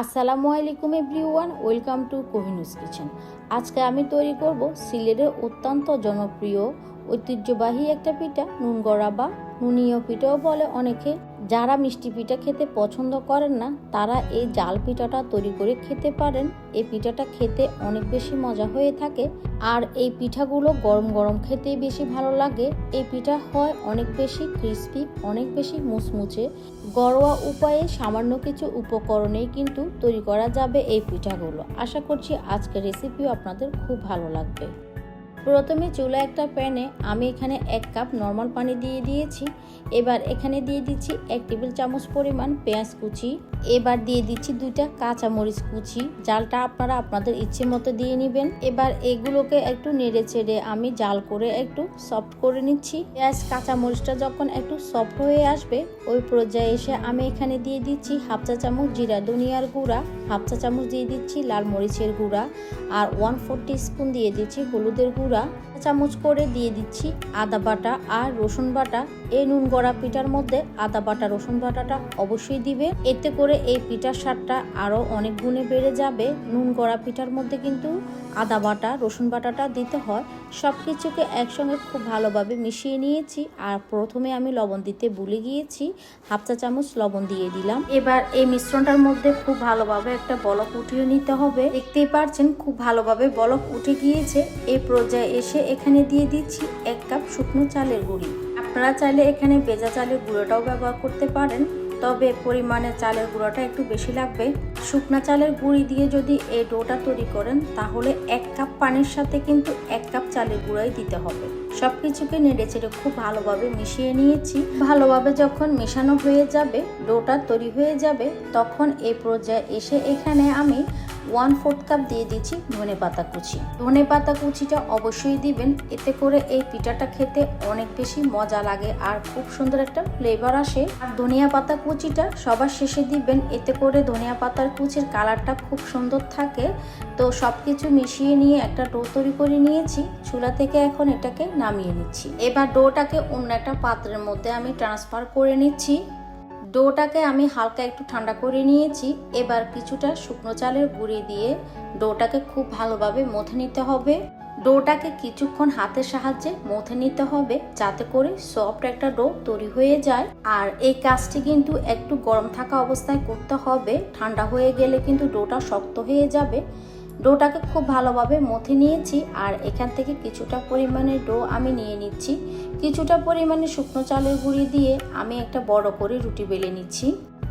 আসসালামু আলাইকুম everyone welcome to Kohinoor's kitchen. আজকে আমি তৈরি করব সিলেটের অত্যন্ত জনপ্রিয় ঐতিহ্যবাহী একটা পিঠা, নুন গড়া বা নুনীয় পিঠাও বলে অনেকে। যারা মিষ্টি পিঠা খেতে পছন্দ করেন না, তারা এই জাল পিঠাটা তৈরি করে খেতে পারেন। এই পিঠাটা খেতে অনেক বেশি মজা হয়ে থাকে। আর এই পিঠাগুলো গরম গরম খেতেই বেশি ভালো লাগে। এই পিঠা হয় অনেক বেশি ক্রিস্পি, অনেক বেশি মুচমুচে। ঘরোয়া উপায়ে সামান্য কিছু উপকরণেই কিন্তু তৈরি করা যাবে এই পিঠাগুলো। আশা করছি আজকের রেসিপিও আপনাদের খুব ভালো লাগবে। প্রথমে চুলা একটা প্যানে আমি এখানে এক কাপ নর্মাল পানি দিয়ে দিয়েছি। এবার এখানে দিয়ে দিচ্ছি এক টেবিল চামচ পরিমাণ পেঁয়াজ কুচি। এবার দিয়ে দিচ্ছি দুইটা কাঁচা মরিচ কুচি। জালটা আপনারা আপনাদের ইচ্ছে মতো দিয়ে নেবেন। এবার এগুলোকে একটু নেড়ে চেড়ে আমি জাল করে একটু সফট করে নিচ্ছি। পেঁয়াজ কাঁচা মরিচটা যখন একটু সফট হয়ে আসবে, ওই পর্যায়ে এসে আমি এখানে দিয়ে দিচ্ছি হাফ চা চামচ জিরা ধনিয়ার গুঁড়া, হাফ চা চামচ দিয়ে দিচ্ছি লাল মরিচের গুঁড়া, আর ওয়ান ফোর স্পুন দিয়ে দিচ্ছি হলুদের গুঁড়া। lugar চামচ করে দিয়ে দিচ্ছি আদা বাটা আর রসুন বাটা। এই নুন গড়া পিঠার মধ্যে আদা বাটা, রসুন বাটাটা অবশ্যই দিবে। এতে করে এই পিঠার স্বাদটা আরও অনেক গুণে বেড়ে যাবে। নুন গড়া পিঠার মধ্যে কিন্তু আদা বাটা, রসুন বাটাটা দিতে হয়। সব কিছুকে একসঙ্গে খুব ভালোভাবে মিশিয়ে নিয়েছি। আর প্রথমে আমি লবণ দিতে ভুলে গিয়েছি। হাফ চা চামচ লবণ দিয়ে দিলাম। এবার এই মিশ্রণটার মধ্যে খুব ভালোভাবে একটা বলক উঠিয়ে নিতে হবে। দেখতেই পারছেন, খুব ভালোভাবে বলক উঠে গিয়েছে। এই পর্যায়ে এসে এখানে দিয়ে দিচ্ছি এক কাপ শুকনো চালের গুঁড়ি। আপনারা চাইলে এখানে ভেজা চালের গুঁড়োটাও ব্যবহার করতে পারেন, তবে পরিমাণে চালের গুঁড়োটা একটু বেশি লাগবে। শুকনা চালের গুঁড়ি দিয়ে যদি এই ডোটা তৈরি করেন, তাহলে এক কাপ পানির সাথে কিন্তু এক কাপ চালের গুঁড়াই দিতে হবে। সব কিছুকে নেড়ে চেড়ে খুব ভালোভাবে মিশিয়ে নিয়েছি। ভালোভাবে যখন মেশানো হয়ে যাবে, ডোটা তৈরি হয়ে যাবে, তখন এই পর্যায়ে এসে এখানে আমি ওয়ান ফোর্থ কাপ দিয়ে দিচ্ছি ধনে পাতা কুচি। ধনে পাতা কুচিটা অবশ্যই দিবেন, এতে করে এই পিঠাটা খেতে অনেক বেশি মজা লাগে আর খুব সুন্দর একটা ফ্লেভার আসে। আর ধনিয়া পাতা কুচিটা সবার শেষে দিবেন, এতে করে ধনিয়া পাতার কুচির কালারটা খুব সুন্দর থাকে। তো সব কিছু মিশিয়ে নিয়ে একটা ডো তৈরি করে নিয়েছি, চুলা থেকে এখন এটাকে নামিয়ে নিচ্ছি। এবার ডোটাকে অন্য একটা পাত্রের মধ্যে আমি ট্রান্সফার করে নিচ্ছি। ডোটাকে আমি হালকা একটু ঠান্ডা করে নিয়েছি। এবার কিছুটা শুকনো চালের গুঁড়ি দিয়ে ডোটাকে খুব ভালোভাবে মথে নিতে হবে। ডোটাকে কিছুক্ষণ হাতের সাহায্যে মথে নিতে হবে যাতে করে সফট একটা ডো তৈরি হয়ে যায়। আর এই কাজটি কিন্তু একটু গরম থাকা অবস্থায় করতে হবে। ঠান্ডা হয়ে গেলে কিন্তু ডোটা শক্ত হয়ে যাবে। ডোটাকে খুব ভালোভাবে মথে নিয়েছি আর এখান থেকে কিছুটা পরিমাণে ডো আমি নিয়ে নিচ্ছি। কিছুটা পরিমাণে শুকনো চালের গুঁড়ি দিয়ে আমি একটা বড় করে রুটি বেলে নিচ্ছি।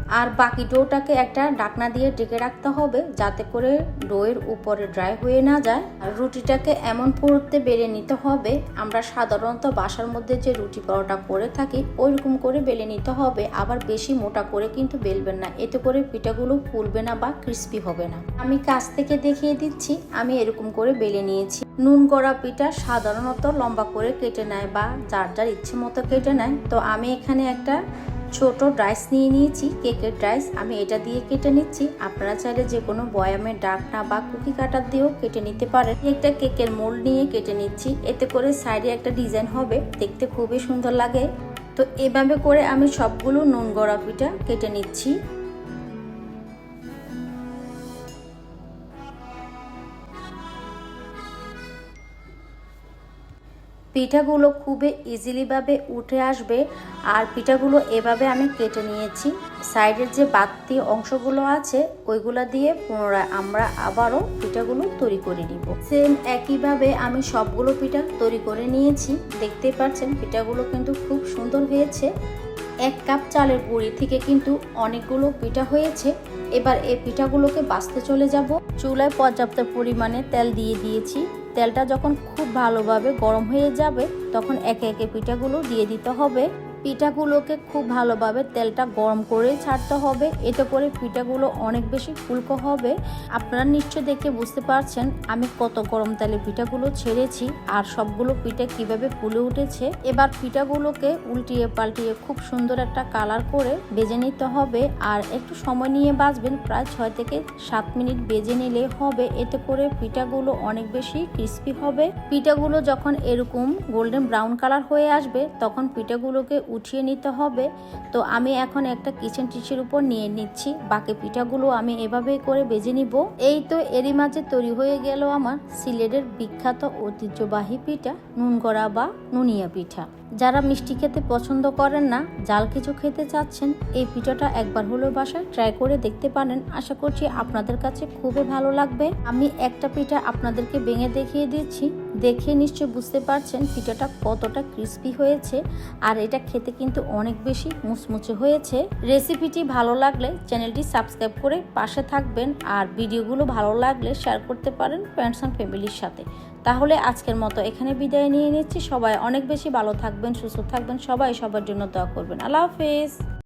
আর বাকি ডোটাকে একটা ডাকনা দিয়ে ডেকে রাখতে হবে যাতে করে ডোয়ের উপরে ড্রাই হয়ে না যায়। আর রুটিটাকে এমন পুরুত্বে বেলে নিতে হবে। আমরা সাধারণত বাসার মধ্যে যে রুটি পরোটা করে থাকি ওই রকম করে বেলে নিতে হবে। আবার বেশি মোটা করে কিন্তু বেলবেন না। এতে করে পিঠাগুলো ফুলবে না বা ক্রিস্পি হবে না। আমি কাছ থেকে দেখিয়ে দিচ্ছি, আমি এরকম করে বেলে নিয়েছি। নুন করা পিঠা সাধারণত লম্বা করে কেটে নেয় বা যার যার ইচ্ছে মতো কেটে নেয়। তো আমি এখানে একটা ছোট ড্রাইস নিয়ে নিয়েছি কেকের ড্রাইস আমি এটা দিয়ে কেটে নিচ্ছি। আপনারা চাইলে যে কোনো বয়ামের ডাকনা বা কুকি কাটার দিয়েও কেটে নিতে পারেন। একটা কেকের মোল্ড নিয়ে কেটে নিচ্ছি। এতে করে সাইডে একটা ডিজাইন হবে। দেখতে খুবই সুন্দর লাগে। তো এভাবে করে আমি সবগুলো নুন গড়া পিঠা কেটে নিচ্ছি। পিঠাগুলো খুবই ইজিলিভাবে উঠে আসবে। আর পিঠাগুলো এভাবে আমি কেটে নিয়েছি। সাইডের যে বাড়তি অংশগুলো আছে, ওইগুলো দিয়ে পুনরায় আমরা আবারও পিঠাগুলো তৈরি করে নিব। সেম একইভাবে আমি সবগুলো পিঠা তৈরি করে নিয়েছি। দেখতেই পাচ্ছেন, পিঠাগুলো কিন্তু খুব সুন্দর হয়েছে। এক কাপ চালের গুঁড়ি থেকে কিন্তু অনেকগুলো পিঠা হয়েছে। এবার এই পিঠাগুলোকে বাঁচতে চলে যাব। চুলায় পর্যাপ্ত পরিমাণে তেল দিয়ে দিয়েছি। তেলটা যখন খুব ভালোভাবে গরম হয়ে যাবে তখন একে একে পিঠাগুলো দিয়ে দিতে হবে। পিঠাগুলোকে খুব ভালোভাবে তেলটা গরম করে ছাড়তে হবে। এতে করে পিঠাগুলো অনেক বেশি ফুলকো হবে। আপনারা নিশ্চয় দেখে বুঝতে পারছেন আমি কত গরম তেলে পিঠাগুলো ছেড়েছি আর সবগুলো পিঠা কীভাবে ফুলে উঠেছে। এবার পিঠাগুলোকে উল্টিয়ে পাল্টিয়ে খুব সুন্দর একটা কালার করে বেজে নিতে হবে আর একটু সময় নিয়ে বাজবেন, প্রায় ছয় থেকে সাত মিনিট বেজে নিলে হবে। এতে করে পিঠাগুলো অনেক বেশি ক্রিস্পি হবে। পিঠাগুলো যখন এরকম গোল্ডেন ব্রাউন কালার হয়ে আসবে, তখন পিঠাগুলোকে উঠিয়ে নিতে হবে। তো আমি এখন একটা কিচেন টিচের উপর নিয়ে নিচ্ছি। বাকি পিঠাগুলো আমি এভাবে করে বেজে নিব। এই তো এরই মাঝে তৈরি হয়ে গেল আমার সিলেটের বিখ্যাত ঐতিহ্যবাহী পিঠা, নুনগড়া বা নুনিয়া পিঠা। যারা মিষ্টি খেতে পছন্দ করেন না, জাল কিছু খেতে চাচ্ছেন, এই পিঠাটা একবার হলেও বাসায় ট্রাই করে দেখতে পারেন। আশা করছি আপনাদের কাছে খুবই ভালো লাগবে। আমি একটা পিঠা আপনাদেরকে ভেঙে দেখিয়ে দিচ্ছি। দেখে নিশ্চয় বুঝতে পারছেন পিঠাটা কতটা ক্রিস্পি হয়েছে আর এটা খেতে কিন্তু অনেক বেশি মুচমুচে হয়েছে। রেসিপিটি ভালো লাগলে চ্যানেলটি সাবস্ক্রাইব করে পাশে থাকবেন আর ভিডিওগুলো ভালো লাগলে শেয়ার করতে পারেন ফ্রেন্ডস অ্যান্ড ফ্যামিলির সাথে। তাহলে আজকের মতো এখানে বিদায় নিয়ে নিচ্ছি। সবাই অনেক বেশি ভালো থাকবেন, সুস্থ থাকবেন। সবাই সবার জন্য দোয়া করবেন। আল্লাহ হাফেজ।